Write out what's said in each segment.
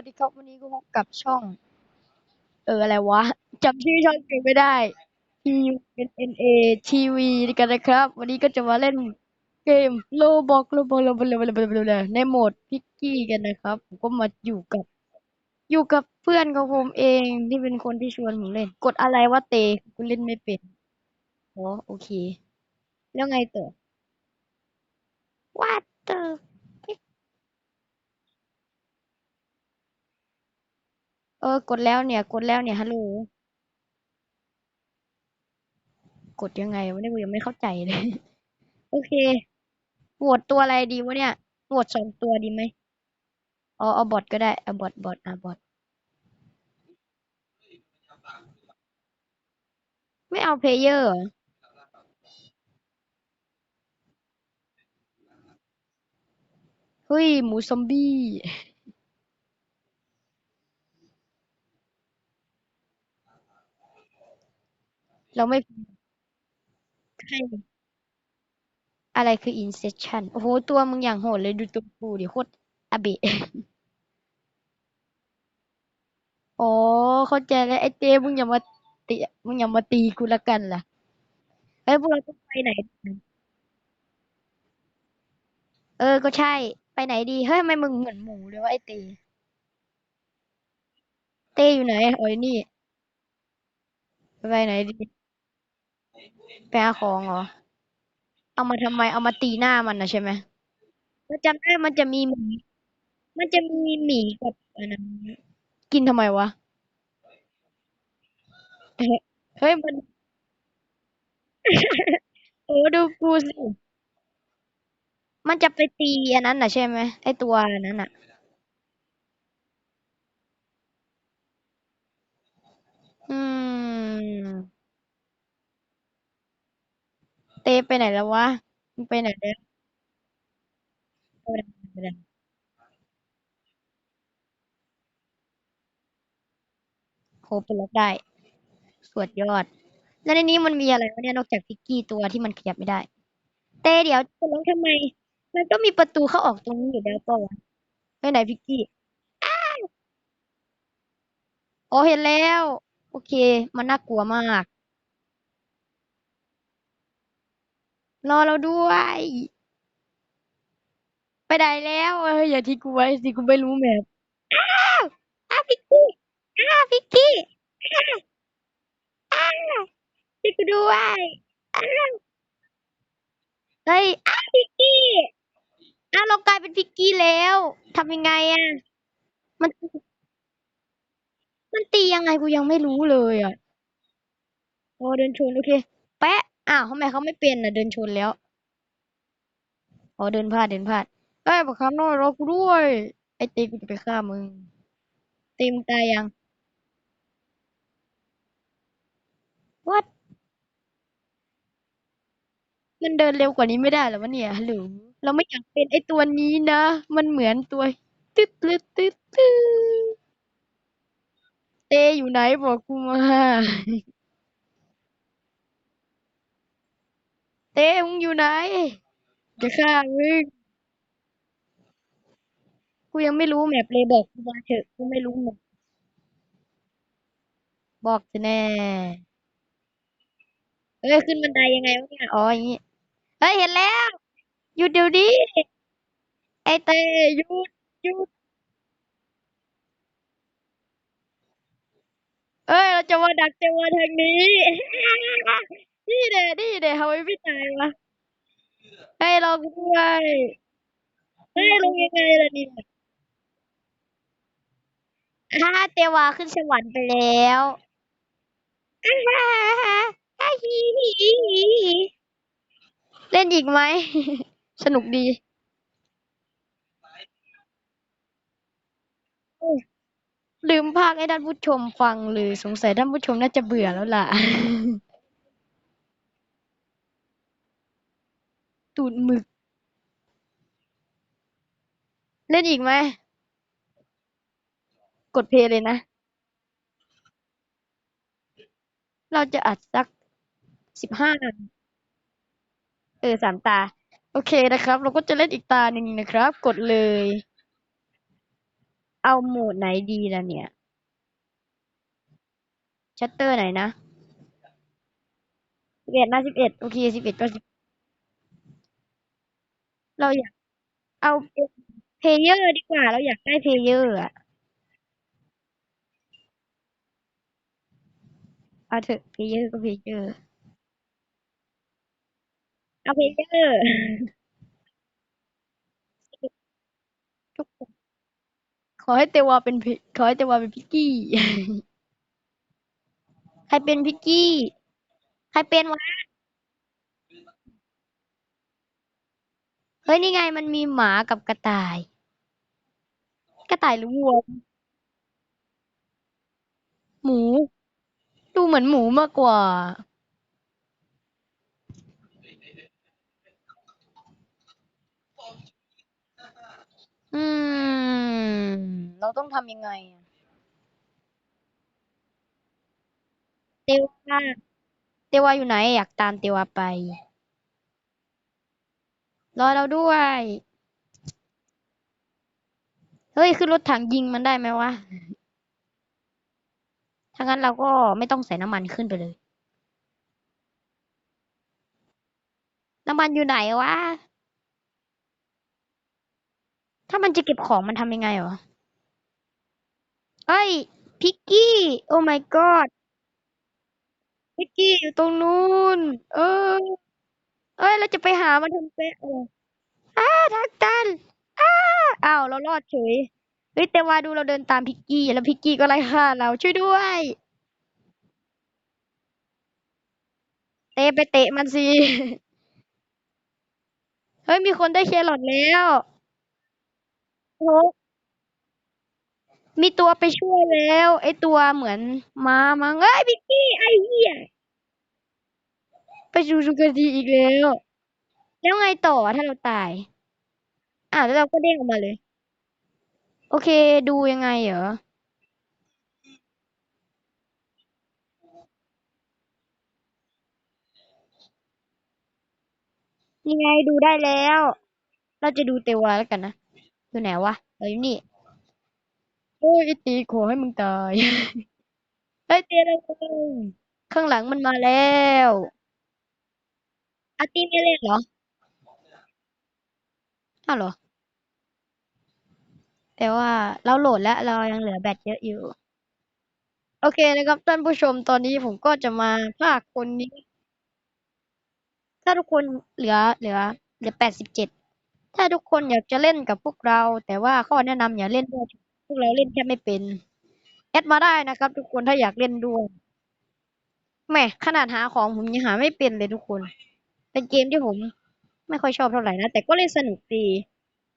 วัสดีครับวันนี้ก็พบกับช่อง เอออะไรวะจำชื่อช่องเกมไม่ได้ T N N A T V กันนะครับ วันนี้ก็จะมาเล่นเกมโลบอกโลบอกโลบอกโลบอกโลบอกในโหมดพิกกี้กันนะครับ ผมก็มาอยู่กับ อยู่กับเพื่อนของผมเองที่เป็นคนที่ชวนผมเล่น กดอะไรวะเตกูเล่นไม่เป็นอ๋อโอเค แล้วไงต่อ What the เออ กดแล้วเนี่ย กดแล้วเนี่ยฮัลโหลกดยังไงวะเนี่ยกูยังไม่เข้าใจเลย โอเคโหวตตัวอะไรดีวะเนี่ยโหวตสองตัวดีไหมอ๋อเอาบอทก็ได้เอาบอทบอทอะบอทไม่เอาเพลเยอร์เหรอเฮ้ย หมูซอมบี้ เราไม่ใช่ อะไรคือ Inception โอ้โห ตัวมึงอย่างโหดเลยดูตัวกูดิโคตรอเบะ อ๋อเข้าใจแล้วไอ้เต้มึงอย่ามาตีมึงอย่ามาตีกูละกันล่ะเอ้ยพวกเราต้องไปไหน เออ ก็ใช่ ไปไหนดี เฮ้ยทำไมมึงเหมือนหมูเลยวะไอ้เต้เต้อยู่ไหนโอ้ยนี่ ไปไหนดีไปหาของเหรอ เอามาทำไม เอามาตีหน้ามันนะใช่ไหมเราจำได้มันจะมีหมี มันจะมีหมีกับอันนั้นกินทำไมวะเฮ้ยมัน โอ้ดูกูสิ มันจะไปตีอันนั้นน่ะใช่ไหมไอตัวอันนั้นน่ะ อืม เตไปไหนแล้ววะมันไปไหนแล้วเอาไปไหนไปไหนโหปลดล็อกได้สวดยอด แล้วในนี้มันมีอะไรวะเนี่ย นอกจากพิกกี้ตัวที่มันขยับไม่ได้ เต้เดี๋ยวจะลงทำไม มันก็มีประตูเข้าออกตรงนี้อยู่แล้วเปล่าวะไปไหนพิกกี้อ๋อเห็นแล้ว โอเค มันน่ากลัวมาก รอเราด้วย ไปไหนแล้วเอ้ยอย่าทิ้งกูไว้สิกูไม่รู้แมพอ้าวอ้าวพิกกี้อ้าวพิกกี้อ้าวอ้าวช่วยกูด้วยอ้าวเฮ้ยอ้าวพิกกี้อ้าวเรากลายเป็นพิกกี้แล้วทำยังไงอะ มัน มันตียังไงกูยังไม่รู้เลยอะโอ้เดินชนโอเค แปะอ้าวทำไมเขาไม่เป็นอะ เดินชนแล้วอ๋อเดินพลาดเดินพลาดเอ้ยบักคำน้อยรอกูด้วย ไอ้ตีกูจะไปฆ่ามึงตีมึงตายยัง What มันเดินเร็วกว่านี้ไม่ได้เหรอวะเนี่ยหรือเราไม่อยากเป็นไอ้ตัวนี้นะ มันเหมือนตัวตึ๊ดตึ๊ดตึ๊ดตึ๊ด เตอยู่ไหนบอกกูมา เตมึงอยู่ไหน จะฆ่ามึงกูยังไม่รู้แมปเลยบอกกูมาเถอะกูไม่รู้แมปบอกจะแน่ เอ้ยขึ้นบันไดยังไงวะเนี่ยอ๋ออย่างงี้เฮ้ยเห็นแล้วหยุดเดี๋ยวนี้ไอเตหยุดหยุด เอ้ย เราจะมาดักจะมาทางนี้ นี่เด้นี่เด้ทำไมไม่ตายวะให้เราด้วยเฮ้ลงยังไงล่ะเนี่ยฮ่าเตวาขึ้นสวรรค์ไปแล้วอ่าฮ่าฮ่าฮ่าฮีฮีฮีเล่นอีกไหม สนุกดี ลืมพากย์ให้ท่านผู้ชมฟังเลยสงสัยท่านผู้ชมน่าจะเบื่อแล้วล่ะ ตูดหมึก เล่นอีกไหม กดเพลย์เลยนะ เราจะอัดสักสิบห้าเออสามตา โอเคนะครับ เราก็จะเล่นอีกตาหนึ่งนะครับ กดเลย เอาโหมดไหนดีล่ะเนี่ย ชัตเตอร์ไหนนะสิบเอ็ดนะสิบเอ็ดโอเคสิบเอ็ดก็สิบเราอยากเอาเป็นเพลเยอร์ดีกว่า เราอยากได้เพลเยอร์อะเอาเถอะเพลเยอร์ก็เพลเยอร์ เอาเพลเยอร์ ทุกคนข อให้เตวาเป็นพิขอให้เตวาเป็นพิกกี้ ใครเป็นพิกกี้ ใครเป็นวะ เฮ้ยนี่ไงมันมีหมากับกระต่าย กระต่ายหรือวัว หมู ดูเหมือนหมูมากกว่า อืม เราต้องทำยังไงอะเตวาเตวาอยู่ไหน อยากตามเตวาไป รอเราด้วย เฮ้ย ขึ้นรถถังยิงมันได้ไหมวะ ถ้างั้นเราก็ไม่ต้องใส่น้ำมันขึ้นไปเลย น้ำมันอยู่ไหนวะ ถ้ามันจะเก็บของมันทำยังไงเหรอเอ้ยพิกกี้ โอ้ my god พิกกี้อยู่ตรงนู้น เออ เอ้ย เราจะไปหามันทำเป๊ะอะไรอ้าทางตันอ้าอ้าวเรารอดเฉย เฮ้ย แต่ว่าดูเราเดินตามพิกกี้ แล้วพิกกี้ก็ไล่ฆ่าเราช่วยด้วย เตะไปเตะมันสิ เฮ้ย มีคนได้แครอทแล้ว โอ้ มีตัวไปช่วยแล้ว ไอตัวเหมือนม้ามั้งเอ้ยพิกกี้ไอเหี้ยไปดูดูกันดีอีกแล้ว แล้วไงต่อถ้าเราตาย อ่าวแล้วเราก็เด้งออกมาเลย โอเคดูยังไงเหรอยังไงดูได้แล้ว เราจะดูเตวาแล้วกันนะ อยู่ไหนวะเอออยู่นี่ โอ้ยไอตีขอให้มึงตายเฮ้ยเตียเลยข้างหลังมันมาแล้วอาตีไม่เล่นเหรออ้าวเหรอแต่ว่าเราโหลดแล้วเรายังเหลือแบตเยอะอยู่ โอเคนะครับท่านผู้ชมตอนนี้ผมก็จะมาพากย์คนนี้ ถ้าทุกคนเหลือเหลือเหลือแปดสิบเจ็ด ถ้าทุกคนอยากจะเล่นกับพวกเรา แต่ว่าข้อแนะนำอย่าเล่นด้วยพวกเราเล่นแค่ไม่เป็นแอดมาได้นะครับ ทุกคนถ้าอยากเล่นด้วยแหมขนาดหาของผมยังหาไม่เป็นเลยทุกคน เป็นเกมที่ผมไม่ค่อยชอบเท่าไหร่นะ แต่ก็เล่นสนุกดี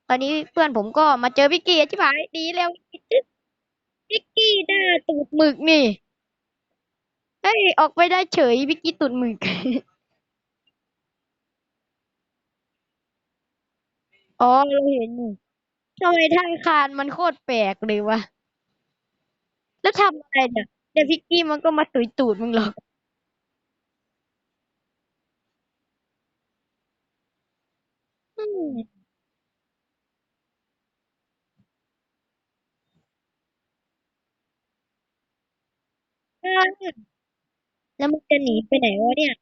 ตอนนี้เพื่อนผมก็มาเจอพิกกี้ที่ผายดีแล้วพิกกี้หน้าตูดหมึกนี่เฮ้ยออกไปได้เฉยพิกกี้ตูดหมึก อ๋อ เราเห็นอยู่ทำไมทาคานมันโคตรแปลกเลยวะ แล้วทำอะไรเนี่ยเดี๋ยวพิกกี้มันก็มาตุยตูดมึงหรอก อืม ใช่ แล้วมึงจะหนีไปไหนวะเนี่ย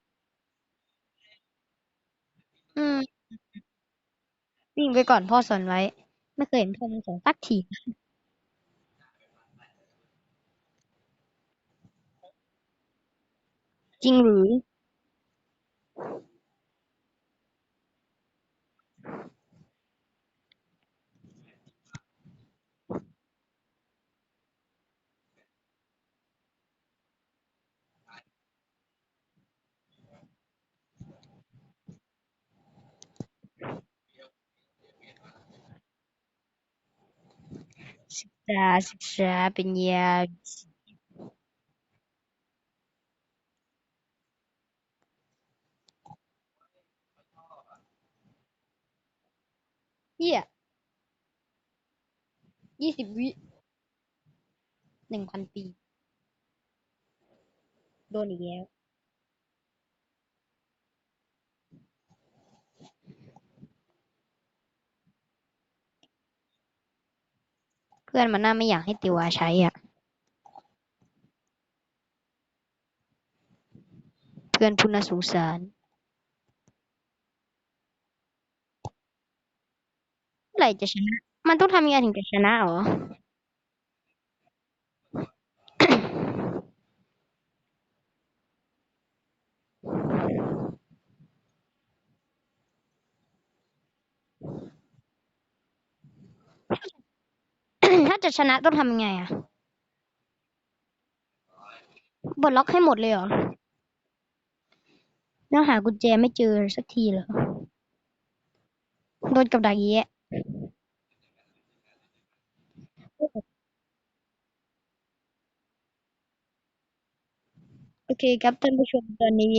อืม วิ่งไปก่อนพ่อสอนไว้ ไม่เคยเห็นพ่อมันสอนสักทีจริงหรือ ศึกษาศึกษาเป็นยาเฮียยี่สิบวิหนึ่งพันปี โดนอีกแล้ว เพื่อนมันน่าไม่อยากให้ติวาใช้อะ เพื่อนพูดน่าสงสารเมื่อไหร่จะชนะ มันต้องทำยังไงถึงจะชนะหรอ ถ้าจะชนะต้องทำยังไงอะบดล็อกให้หมดเลยเหรอ แล้วหากุญแจไม่เจอสักทีเหรอ โดนกับดักเยะโอเคครับท่านผู้ชมตอนนี้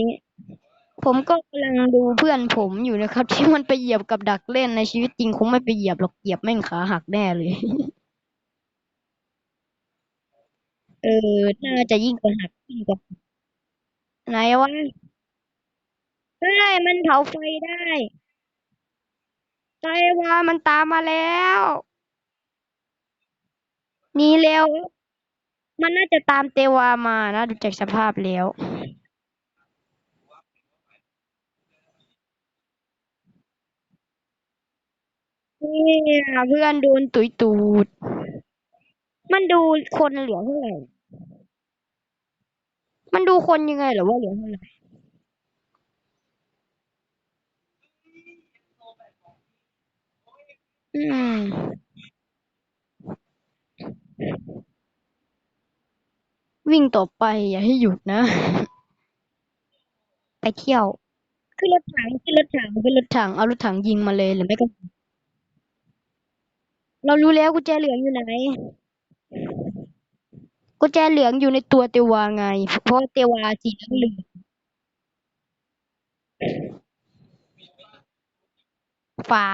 ผมก็กำลังดูเพื่อนผมอยู่นะครับ ที่มันไปเหยียบกับดักเล่นในชีวิตจริงคงไม่ไปเหยียบหรอกเหยียบแม่งขาหักแน่เลย เออ น่าจะยิ่งกว่าหักยิ่งกว่าไหนวะเฮ้ยมันเผาไฟได้ไฟวามันตามมาแล้วหนีเร็ว มันน่าจะตามเตวามานะดูจากสภาพแล้ว เนี่ยเพื่อนโดนตุยตูด มันดูคนเหลือเท่าไหร่ มันดูคนยังไงเหรอว่าเหลือเท่าไหร่อืม วิ่งต่อไปอย่าให้หยุดนะ ไปเที่ยว ขึ้นรถถังขึ้นรถถังขึ้นรถถังเอารถถังยิงมาเลยหรือไม่ก็ เรารู้แล้วกุญแจเหลืองอยู่ไหน กุญแจเหลืองอยู่ในตัวเตวาไง เพราะเตวาสีเหลืองฟ้า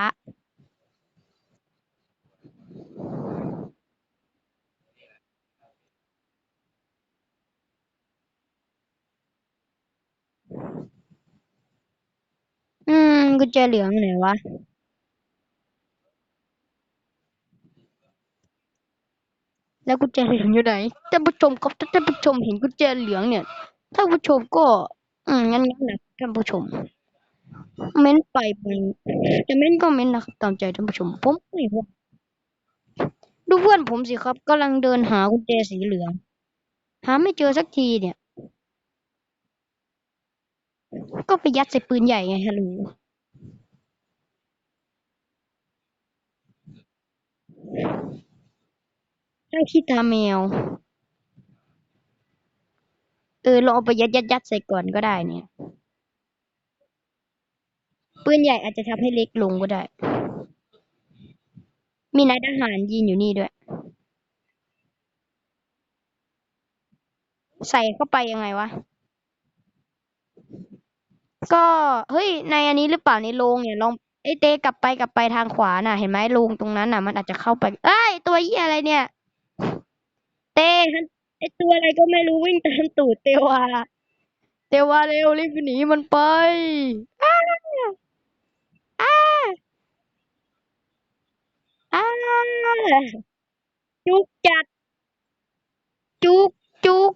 อืมกุญแจเหลืองไหนวะ แล้วกุญแจเหลืองอยู่ไหนท่านผู้ชมครับถ้าท่านผู้ชมเห็นกุญแจเหลืองเนี่ยท่านผู้ชมก็ อืมงั้นงั้นนะท่านผู้ชม เม้นไปไปจะเม้นก็เม้นนะครับตามใจท่านผู้ชม ผมไม่ว่าดูเพื่อนผมสิครับกำลังเดินหากุญแจสีเหลือง หาไม่เจอสักทีเนี่ย ก็ไปยัดใส่ปืนใหญ่ไงฮัลโหล จ้าขี้ตาแมว เออลองเอาไปยัดยัดยัดใส่ก่อนก็ได้เนี่ย ปืนใหญ่อาจจะทำให้เล็กลงก็ได้ มีนายทหารยืนอยู่นี่ด้วย ใส่เข้าไปยังไงวะ ก็เฮ้ยในอันนี้หรือเปล่าในโรงเนี่ยลองไอเตกลับไปกลับไปทางขวาน่ะ เห็นไหมโรงตรงนั้นน่ะ มันอาจจะเข้าไป เอ้ย ตัวเหี้ยอะไรเนี่ย เตฮันไอ้ตัวอะไรก็ไม่รู้วิ่งตามตูดเตวาเตวาเร็วรีบหนีมันไปอ้าอ้าอ้าจุกจัด จุกจุก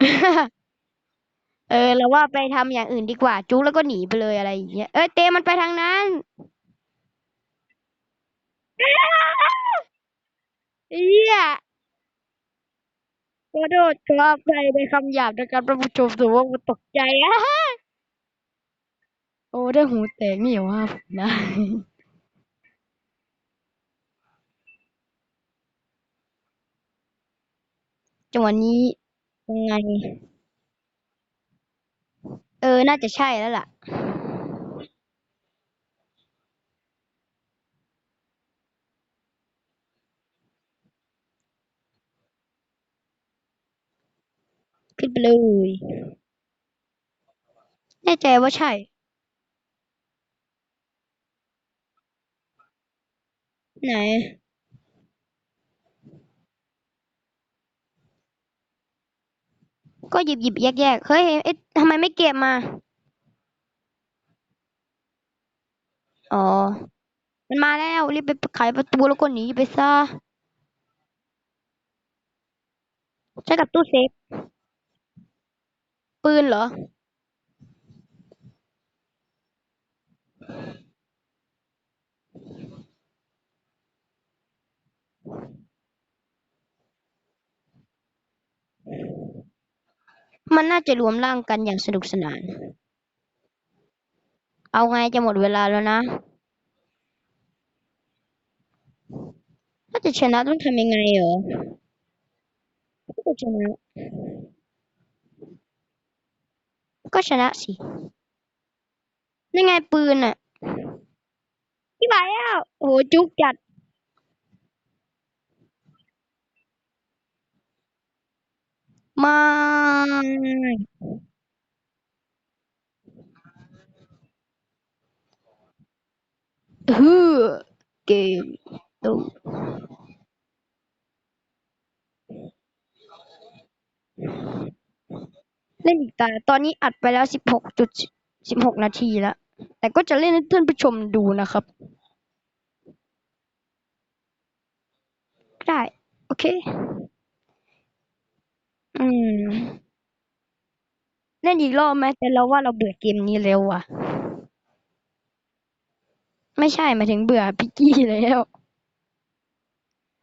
เออเราว่าไปทำอย่างอื่นดีกว่า จุ๊กแล้วก็หนีไปเลยอะไรอย่างเงี้ยเอ้ยเตมันไปทางนั้นเอี้ยขอโทษครับใครในคำหยาบนะครับท่านผู้ชมถือว่ามันตกใจอะโอ้ได้หูแตกนี่อย่าว่าผมนะจังหวะนี้ยังไง เออ น่าจะใช่แล้วล่ะ ขึ้นไปเลย แน่ใจว่าใช่ ไหน ก็หยิบหยิบแยกแยกเฮ้ยเอ๊ะทำไมไม่เก็บมา อ๋อ มันมาแล้ว รีบไปขายประตูแล้วก็หนีไปซะใช้กับตู้เซฟ ปืนเหรอ มันน่าจะรวมร่างกันอย่างสนุกสนาน เอาไงจะหมดเวลาแล้วนะ ถ้าจะชนะต้องทำยังไงเหรอถ้าจะชนะ ก็ชนะสินี่ไงปืนอะพี่บายแล้วโอ้โหจุกจัด มาฮือ เกมตูเล่นอีกตา ตอนนี้อัดไปแล้วสิบหกจุดสิบหกนาทีแล้ว แต่ก็จะเล่นให้ท่านผู้ชมดูนะครับ ได้ โอเค อืม เล่นอีกรอบไหม แต่เราว่าเราเบื่อเกมนี้แล้วอะ ไม่ใช่หมายถึงเบื่อพิกกี้แล้ว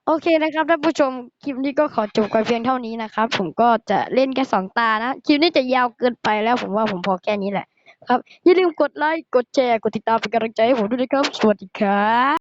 โอเคนะครับท่านผู้ชม คลิปนี้ก็ขอจบกันเพียงเท่านี้นะครับ ผมก็จะเล่นแค่สองตานะ คลิปนี้จะยาวเกินไปแล้ว ผมว่าผมพอแค่นี้แหละ ครับ อย่าลืมกดไลค์ กดแชร์ กดติดตามเป็นกำลังใจให้ผมด้วยนะครับ สวัสดีครับ